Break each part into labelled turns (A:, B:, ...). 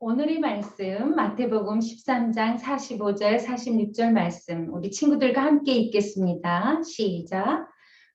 A: 오늘의 말씀 마태복음 13장 45절 46절 말씀 우리 친구들과 함께 읽겠습니다. 시작.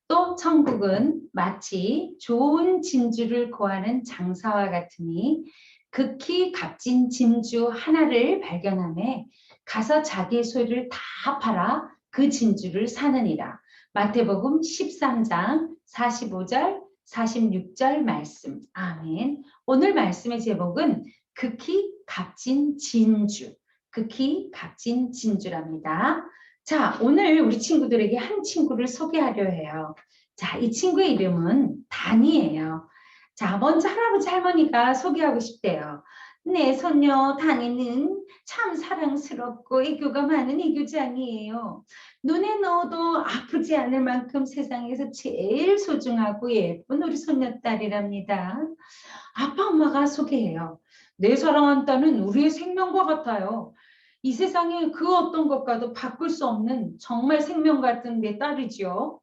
A: 또 천국은 마치 좋은 진주를 구하는 장사와 같으니 극히 값진 진주 하나를 발견함에 가서 자기의 소유를 다 팔아 그 진주를 사느니라. 마태복음 13장 45절 46절 말씀. 아멘. 오늘 말씀의 제목은 극히 값진 진주, 극히 값진 진주랍니다. 자, 오늘 우리 친구들에게 한 친구를 소개하려 해요. 자, 이 친구의 이름은 단이에요. 자, 먼저 할아버지 할머니가 소개하고 싶대요. 네, 손녀 단이는 참 사랑스럽고 애교가 많은 애교장이에요. 눈에 넣어도 아프지 않을 만큼 세상에서 제일 소중하고 예쁜 우리 손녀딸이랍니다. 아빠 엄마가 소개해요. 내 사랑한 딸은 우리의 생명과 같아요. 이 세상에 그 어떤 것과도 바꿀 수 없는 정말 생명 같은 내 딸이지요.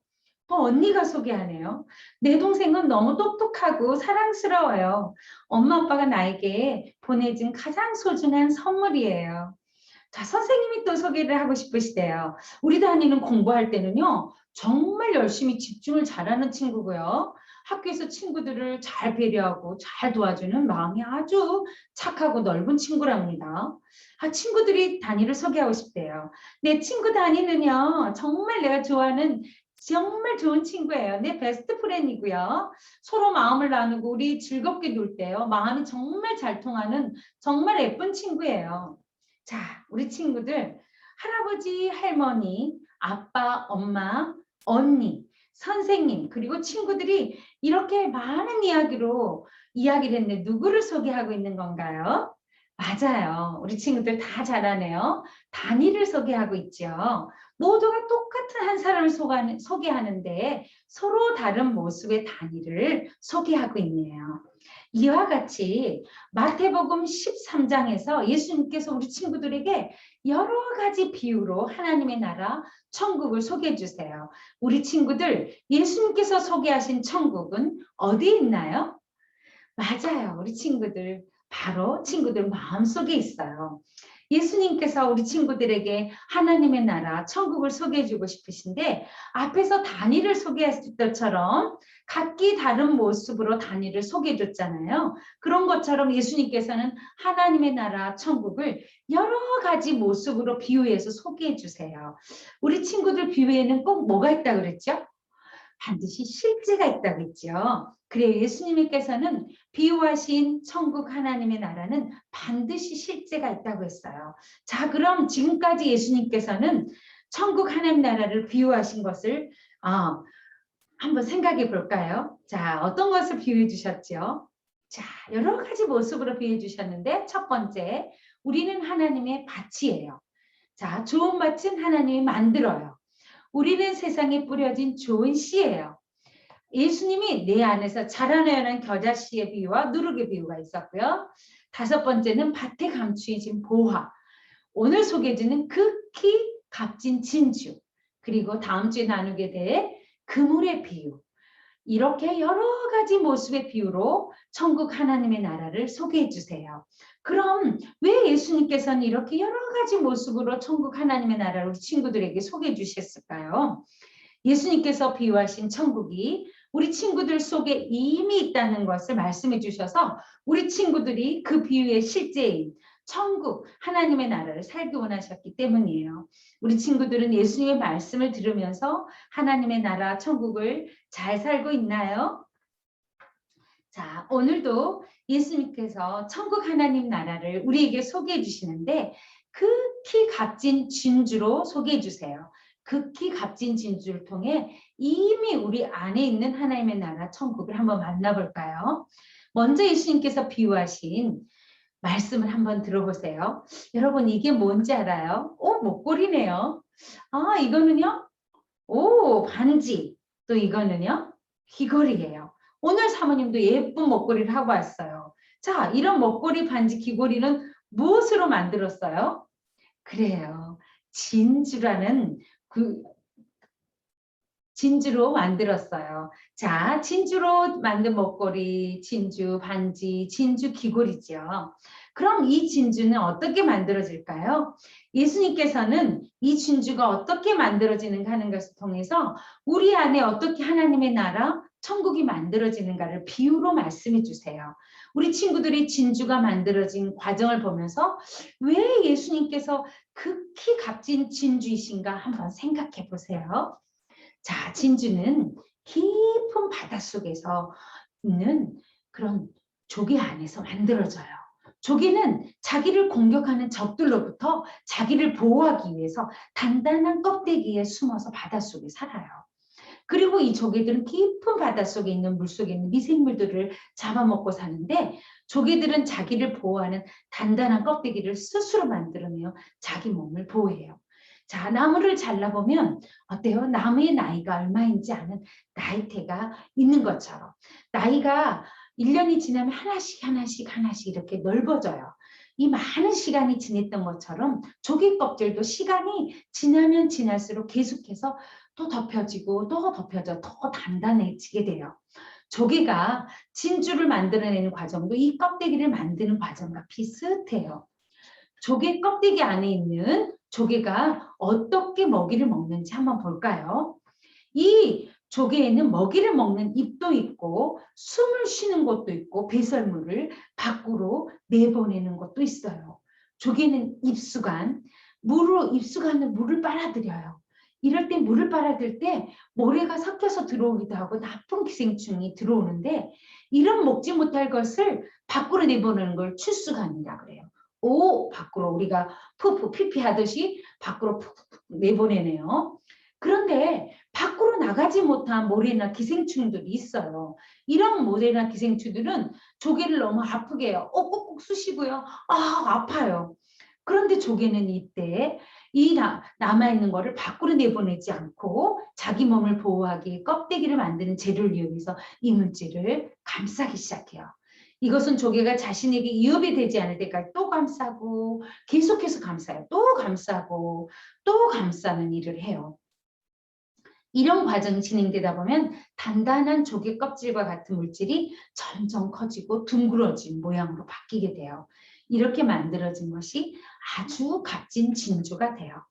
A: 또 언니가 소개하네요. 내 동생은 너무 똑똑하고 사랑스러워요. 엄마 아빠가 나에게 보내준 가장 소중한 선물이에요. 자, 선생님이 또 소개를 하고 싶으시대요. 우리 다니는 공부할 때는요, 정말 열심히 집중을 잘하는 친구고요. 학교에서 친구들을 잘 배려하고 잘 도와주는 마음이 아주 착하고 넓은 친구랍니다. 아, 친구들이 다니를 소개하고 싶대요. 내 친구 다니는요, 정말 내가 좋아하는 정말 좋은 친구예요. 내 베스트 프렌이고요. 서로 마음을 나누고 우리 즐겁게 놀 때요. 마음이 정말 잘 통하는 정말 예쁜 친구예요. 자, 우리 친구들 할아버지, 할머니, 아빠, 엄마, 언니, 선생님, 그리고 친구들이 이렇게 많은 이야기로 이야기를 했는데 누구를 소개하고 있는 건가요? 맞아요. 우리 친구들 다 잘하네요. 단위를 소개하고 있죠. 모두가 똑같은 한 사람을 소개하는데 서로 다른 모습의 단위를 소개하고 있네요. 이와 같이 마태복음 13장에서 예수님께서 우리 친구들에게 여러 가지 비유로 하나님의 나라 천국을 소개해 주세요. 우리 친구들 예수님께서 소개하신 천국은 어디에 있나요? 맞아요. 우리 친구들 바로 친구들 마음속에 있어요. 예수님께서 우리 친구들에게 하나님의 나라, 천국을 소개해 주고 싶으신데 앞에서 단위를 소개했을 때처럼 각기 다른 모습으로 단위를 소개해 줬잖아요. 그런 것처럼 예수님께서는 하나님의 나라, 천국을 여러 가지 모습으로 비유해서 소개해 주세요. 우리 친구들 비유에는 꼭 뭐가 있다 그랬죠? 반드시 실제가 있다고 했죠. 그래요. 예수님께서는 비유하신 천국 하나님의 나라는 반드시 실제가 있다고 했어요. 자, 그럼 지금까지 예수님께서는 천국 하나님 나라를 비유하신 것을 어, 한번 생각해 볼까요? 자, 어떤 것을 비유해 주셨죠? 자, 여러 가지 모습으로 비유해 주셨는데 첫 번째, 우리는 하나님의 밭이에요. 자, 좋은 밭은 하나님이 만들어요. 우리는 세상에 뿌려진 좋은 씨예요. 예수님이 내 안에서 자라나는 겨자씨의 비유와 누룩의 비유가 있었고요. 다섯 번째는 밭에 감추어진 보화. 오늘 소개해주는 극히 값진 진주. 그리고 다음 주에 나누게 될 그물의 비유. 이렇게 여러 가지 모습의 비유로 천국 하나님의 나라를 소개해 주세요. 그럼 왜 예수님께서는 이렇게 여러 가지 모습으로 천국 하나님의 나라를 친구들에게 소개해 주셨을까요? 예수님께서 비유하신 천국이 우리 친구들 속에 이미 있다는 것을 말씀해 주셔서 우리 친구들이 그 비유의 실제인 천국 하나님의 나라를 살기 원하셨기 때문이에요. 우리 친구들은 예수님의 말씀을 들으면서 하나님의 나라 천국을 잘 살고 있나요? 자, 오늘도 예수님께서 천국 하나님 나라를 우리에게 소개해 주시는데 극히 값진 진주로 소개해 주세요. 극히 값진 진주를 통해 이미 우리 안에 있는 하나님의 나라 천국을 한번 만나볼까요? 먼저 예수님께서 비유하신 말씀을 한번 들어보세요. 여러분 이게 뭔지 알아요? 오 목걸이네요. 아 이거는요? 오 반지. 또 이거는요? 귀걸이에요. 오늘 사모님도 예쁜 먹거리를 하고 왔어요. 자, 이런 먹거리, 반지, 귀걸이는 무엇으로 만들었어요? 그래요. 진주라는 그 진주로 만들었어요. 자, 진주로 만든 목걸이, 진주 반지, 진주 귀걸이죠. 그럼 이 진주는 어떻게 만들어질까요? 예수님께서는 이 진주가 어떻게 만들어지는가 하는 것을 통해서 우리 안에 어떻게 하나님의 나라, 천국이 만들어지는가를 비유로 말씀해 주세요. 우리 친구들이 진주가 만들어진 과정을 보면서 왜 예수님께서 극히 값진 진주이신가 한번 생각해 보세요. 자, 진주는 깊은 바닷속에서 있는 그런 조개 안에서 만들어져요. 조개는 자기를 공격하는 적들로부터 자기를 보호하기 위해서 단단한 껍데기에 숨어서 바닷속에 살아요. 그리고 이 조개들은 깊은 바닷속에 있는 물속에 있는 미생물들을 잡아먹고 사는데 조개들은 자기를 보호하는 단단한 껍데기를 스스로 만들어내어 자기 몸을 보호해요. 자, 나무를 잘라보면 어때요? 나무의 나이가 얼마인지 아는 나이테가 있는 것처럼 나이가 1년이 지나면 하나씩 하나씩 하나씩 이렇게 넓어져요. 이 많은 시간이 지냈던 것처럼 조개 껍질도 시간이 지나면 지날수록 계속해서 또 덮여지고 또 덮여져 더 단단해지게 돼요. 조개가 진주를 만들어내는 과정도 이 껍데기를 만드는 과정과 비슷해요. 조개 껍데기 안에 있는 조개가 어떻게 먹이를 먹는지 한번 볼까요? 이 조개에는 먹이를 먹는 입도 있고 숨을 쉬는 곳도 있고 배설물을 밖으로 내보내는 것도 있어요. 조개는 입수관, 물을 입수관은 물을 빨아들여요. 이럴 때 물을 빨아들 때 모래가 섞여서 들어오기도 하고 나쁜 기생충이 들어오는데 이런 먹지 못할 것을 밖으로 내보내는 걸 출수관이라 그래요. 오 밖으로 우리가 푸푸 피피 하듯이 밖으로 푹푹 내보내네요. 그런데 밖으로 나가지 못한 모래나 기생충들이 있어요. 이런 모래나 기생충들은 조개를 너무 아프게 해요. 어, 꼭꼭 쑤시고요. 아, 아파요. 그런데 조개는 이때 이 나, 남아있는 거를 밖으로 내보내지 않고 자기 몸을 보호하기 껍데기를 만드는 재료를 이용해서 이물질을 감싸기 시작해요. 이것은 조개가 자신에게 위협이 되지 않을 때까지 또 감싸고 계속해서 감싸요. 또 감싸고 또 감싸는 일을 해요. 이런 과정이 진행되다 보면 단단한 조개 껍질과 같은 물질이 점점 커지고 둥그러진 모양으로 바뀌게 돼요. 이렇게 만들어진 것이 아주 값진 진주가 돼요.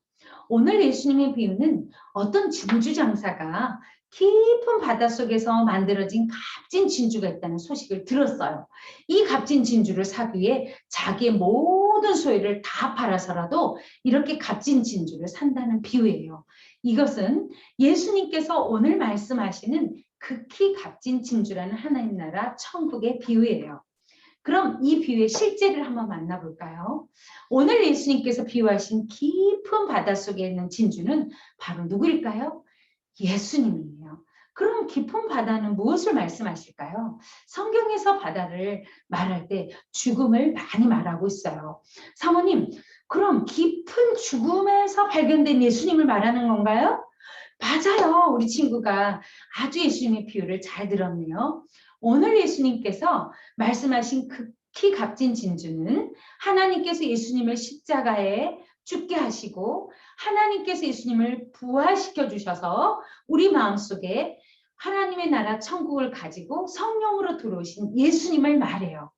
A: 오늘 예수님의 비유는 어떤 진주 장사가 깊은 바닷속에서 만들어진 값진 진주가 있다는 소식을 들었어요. 이 값진 진주를 사기 위해 자기의 모든 소유를 다 팔아서라도 이렇게 값진 진주를 산다는 비유예요. 이것은 예수님께서 오늘 말씀하시는 극히 값진 진주라는 하나님 나라 천국의 비유예요. 그럼 이 비유의 실제를 한번 만나볼까요? 오늘 예수님께서 비유하신 깊은 바닷속에 있는 진주는 바로 누구일까요? 예수님이에요. 그럼 깊은 바다는 무엇을 말씀하실까요? 성경에서 바다를 말할 때 죽음을 많이 말하고 있어요. 사모님, 그럼 깊은 죽음에서 발견된 예수님을 말하는 건가요? 맞아요. 우리 친구가 아주 예수님의 비유를 잘 들었네요. 오늘 예수님께서 말씀하신 극히 값진 진주는 하나님께서 예수님을 십자가에 죽게 하시고 하나님께서 예수님을 부활시켜 주셔서 우리 마음속에 하나님의 나라 천국을 가지고 성령으로 들어오신 예수님을 말해요.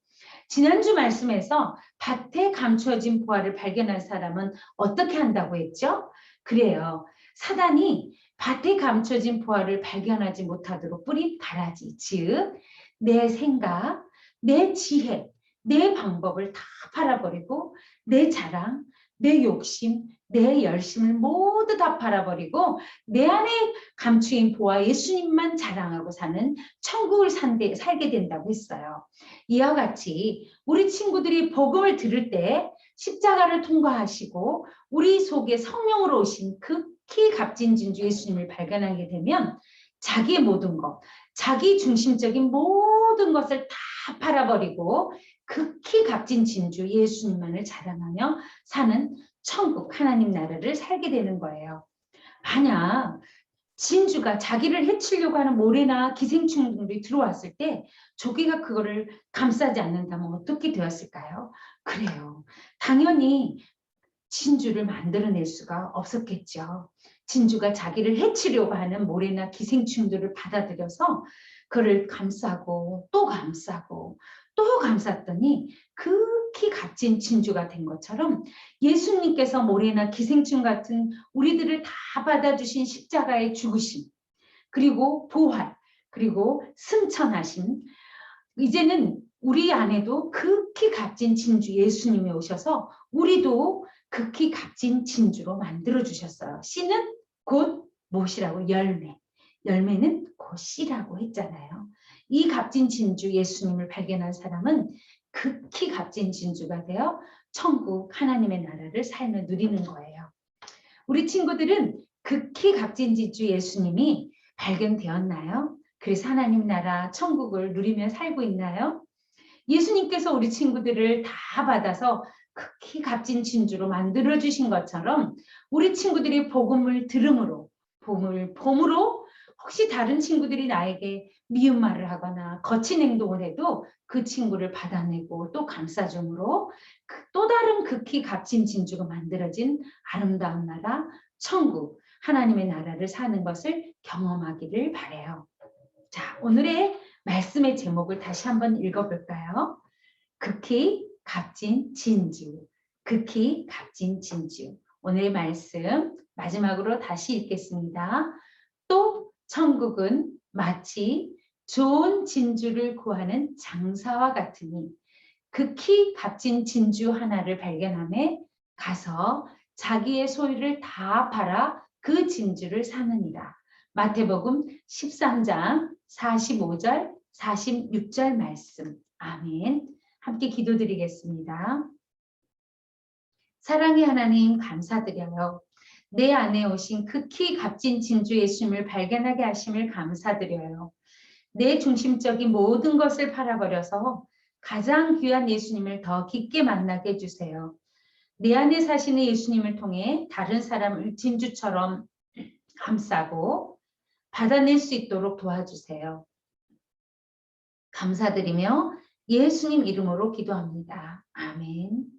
A: 지난주 말씀에서 밭에 감추어진 부활을 발견한 사람은 어떻게 한다고 했죠? 그래요. 사단이 밭에 감춰진 부활을 발견하지 못하도록 뿌린 가라지, 즉, 내 생각, 내 지혜, 내 방법을 다 팔아버리고, 내 자랑, 내 욕심, 내 열심을 모두 다 팔아버리고 내 안에 감추인 보아 예수님만 자랑하고 사는 천국을 산대, 살게 된다고 했어요. 이와 같이 우리 친구들이 복음을 들을 때 십자가를 통과하시고 우리 속에 성령으로 오신 극히 값진 진주 예수님을 발견하게 되면 자기의 모든 것, 자기 중심적인 모든 것을 다 팔아버리고 극히 값진 진주 예수님만을 자랑하며 사는 천국 하나님 나라를 살게 되는 거예요. 만약 진주가 자기를 해치려고 하는 모래나 기생충들이 들어왔을 때 조개가 그거를 감싸지 않는다면 어떻게 되었을까요? 그래요. 당연히 진주를 만들어낼 수가 없었겠죠. 진주가 자기를 해치려고 하는 모래나 기생충들을 받아들여서 그를 감싸고 또 감싸고 또 감쌌더니 극히 값진 진주가 된 것처럼 예수님께서 모래나 기생충 같은 우리들을 다 받아주신 십자가의 죽으심 그리고 부활 그리고 승천하심 이제는 우리 안에도 극히 값진 진주 예수님이 오셔서 우리도 극히 값진 진주로 만들어 주셨어요. 씨는 곧 못이라고 열매. 열매는 곧 씨라고 했잖아요. 이 값진 진주 예수님을 발견한 사람은 극히 값진 진주가 되어 천국 하나님의 나라를 살며 누리는 거예요. 우리 친구들은 극히 값진 진주 예수님이 발견되었나요? 그래서 하나님 나라 천국을 누리며 살고 있나요? 예수님께서 우리 친구들을 다 받아서 극히 값진 진주로 만들어 주신 것처럼 우리 친구들이 복음을 들음으로 복음을 봄으로 혹시 다른 친구들이 나에게 미운 말을 하거나 거친 행동을 해도 그 친구를 받아내고 또 감싸줌으로 그또 다른 극히 값진 진주가 만들어진 아름다운 나라 천국 하나님의 나라를 사는 것을 경험하기를 바래요. 자, 오늘의 말씀의 제목을 다시 한번 읽어볼까요? 극히 값진 진주, 극히 값진 진주. 오늘의 말씀 마지막으로 다시 읽겠습니다. 또 천국은 마치 좋은 진주를 구하는 장사와 같으니 극히 값진 진주 하나를 발견함에 가서 자기의 소유를 다 팔아 그 진주를 사느니라. 마태복음 13장 45절, 46절 말씀. 아멘. 함께 기도드리겠습니다. 사랑의 하나님 감사드려요. 내 안에 오신 극히 값진 진주 예수님을 발견하게 하심을 감사드려요. 내 중심적인 모든 것을 팔아버려서 가장 귀한 예수님을 더 깊게 만나게 해주세요. 내 안에 사시는 예수님을 통해 다른 사람을 진주처럼 감싸고 받아낼 수 있도록 도와주세요. 감사드리며 예수님 이름으로 기도합니다. 아멘.